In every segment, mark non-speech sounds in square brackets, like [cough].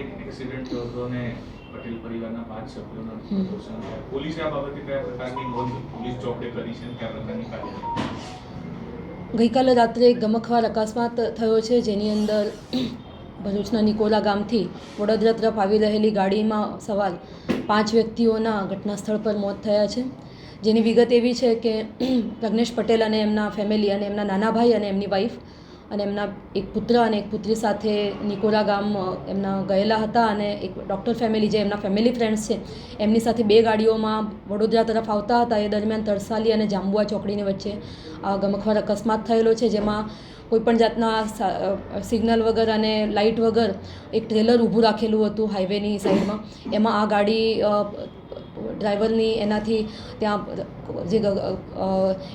Accident થયો હતો અને પટેલ પરિવારના પાંચ સભ્યોના હમ. થયા. પોલીસે આ બાબતે કયા પ્રકારની નોંધ પોલીસ ચોકડે કરી છે કયા પ્રકારની કાર્યવાહી? ગઈકાલે રાત્રે એક ગમખવાર અકસ્માત થયો છે જેની અંદર ભરૂચના નિકોલા ગામથી વડોદરા તરફ આવી રહેલી ગાડીમાં સવાર પાંચ વ્યક્તિઓના ઘટના સ્થળ પર મોત થયા છે. જેની વિગત એવી છે કે [clears throat] પ્રજ્ઞેશ પટેલ અને એમના ફેમિલી અને એમના નાના ભાઈ અને એમની વાઈફ અને એમના એક પુત્ર અને એક પુત્રી સાથે નિકોલા ગામ એમના ગયેલા હતા અને એક ડૉક્ટર ફેમિલી જે એમના ફેમિલી ફ્રેન્ડ્સ છે, એમની સાથે બે ગાડીઓમાં વડોદરા તરફ આવતા હતા. એ દરમિયાન તરસાલી અને જાંબુઆ ચોકડીની વચ્ચે ગમખવાર અકસ્માત થયેલો છે, જેમાં કોઈપણ જાતના સિગ્નલ વગર અને લાઇટ વગર એક ટ્રેલર ઊભું રાખેલું હતું હાઈવેની સાઈડમાં. એમાં આ ગાડી ડ્રાઈવરની એનાથી ત્યાં જે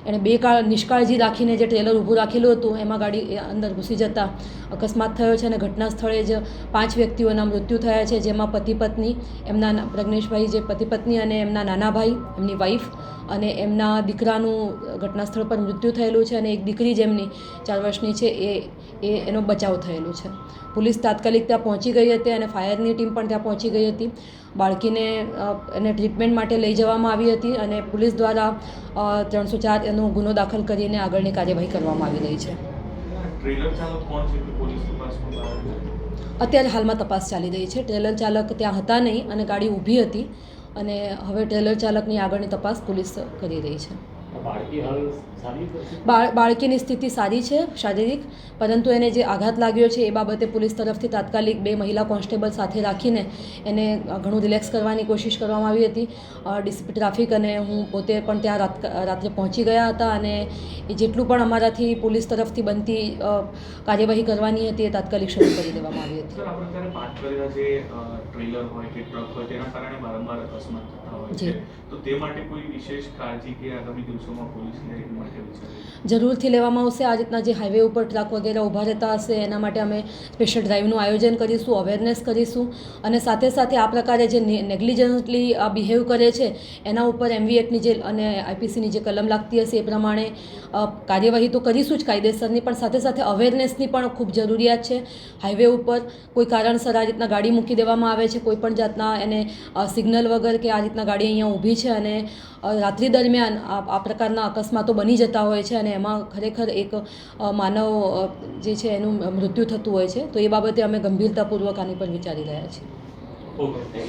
એણે બે કાળ નિષ્કાળજી રાખીને જે ટ્રેલર ઊભું રાખેલું હતું, એમાં ગાડી અંદર ઘૂસી જતા. અકસ્માત થયો છે અને ઘટના સ્થળે જ પાંચ વ્યક્તિઓના મૃત્યુ થયા છે, જેમાં પતિ પત્ની, એમના પ્રજ્ઞેશભાઈ જે પતિ પત્ની અને એમના નાના ભાઈ એમની વાઈફ અને એમના દીકરાનું ઘટના સ્થળ પર મૃત્યુ થયેલું છે અને એક દીકરી જેમની ચાર વર્ષની છે, એ એ, એનો બચાવ થયેલો છે. પોલીસ તાત્કાલિક ત્યાં પહોંચી ગઈ હતી અને ફાયરની ટીમ પણ ત્યાં પહોંચી ગઈ હતી. બાળકીને એને ટ્રીટમેન્ટ માટે લઈ જવામાં આવી હતી અને પોલીસ દ્વારા ત્રણસો ચાર એનો ગુનો દાખલ કરીને આગળની કાર્યવાહી કરવામાં આવી રહી છે? અત્યારે હાલમાં તપાસ ચાલી રહી છે. ટ્રેલર ચાલક ત્યાં હતા નહીં અને ગાડી ઊભી હતી અને હવે ટ્રેલર ચાલકની આગળની તપાસ પોલીસ કરી રહી છે. બાળકી હાલ સારી છે? બાળ બાળકીની સ્થિતિ સારી છે શારીરિક. પરંતુ એને જે આઘાત લાગ્યો છે એ બાબતે પોલીસ તરફથી તાત્કાલિક બે મહિલા કોન્સ્ટેબલ સાથે રાખીને એને ઘણું રિલેક્સ કરવાની કોશિશ કરવામાં આવી હતી. ડીસીપી ટ્રાફિક અને હું પોતે પણ ત્યાં રાત રાત્રે પહોંચી ગયા હતા અને એ જેટલું પણ અમારાથી પોલીસ તરફથી બનતી કાર્યવાહી કરવાની હતી એ તાત્કાલિક શરૂ કરી દેવામાં આવી હતી. જે અ, ટ્રેલર હોય કે ટ્રક હોય તેના કારણે વારંવાર અકસ્માત થતા હોય છે. જી. તો તે માટે કોઈ વિશેષ કાળજી કે આગામી દિવસોમાં પોલીસ લે એ માટે વિચારી જરૂરથી લેવામાં આવશે. આ રીતના જે હાઈવે ઉપર ટ્રક વગેરે ઊભા રહેતા હશે, એના માટે અમે સ્પેશિયલ ડ્રાઈવનું આયોજન કરીશું અવેરનેસ કરીશું. અને સાથે સાથે આ પ્રકારે જે નેગ્લિજન્ટલી બિહેવ કરે છે, એના ઉપર એમવી એક્ટની જે અને આઈપીસીની જે કલમ લાગતી હશે, એ પ્રમાણે કાર્યવાહી તો કરીશું જ કાયદેસરની, પણ સાથે સાથે અવેરનેસની પણ ખૂબ જરૂરિયાત છે. હાઈવે ઉપર કોઈ કારણસર આ રીતના ગાડી મૂકી દેવામાં આવે છે, કોઈ પણ જાતના એને સિગ્નલ વગર કે આ રીતના ગાડી અહીંયા ઊભી છે અને રાત્રિ દરમિયાન આ પ્રકારના અકસ્માતો બની જતા હોય છે અને એમાં ખરેખર એક માનવ જે છે એનું મૃત્યુ થતું હોય છે, તો એ બાબતે અમે ગંભીરતાપૂર્વક આની પર વિચારી રહ્યા છીએ. ઓકે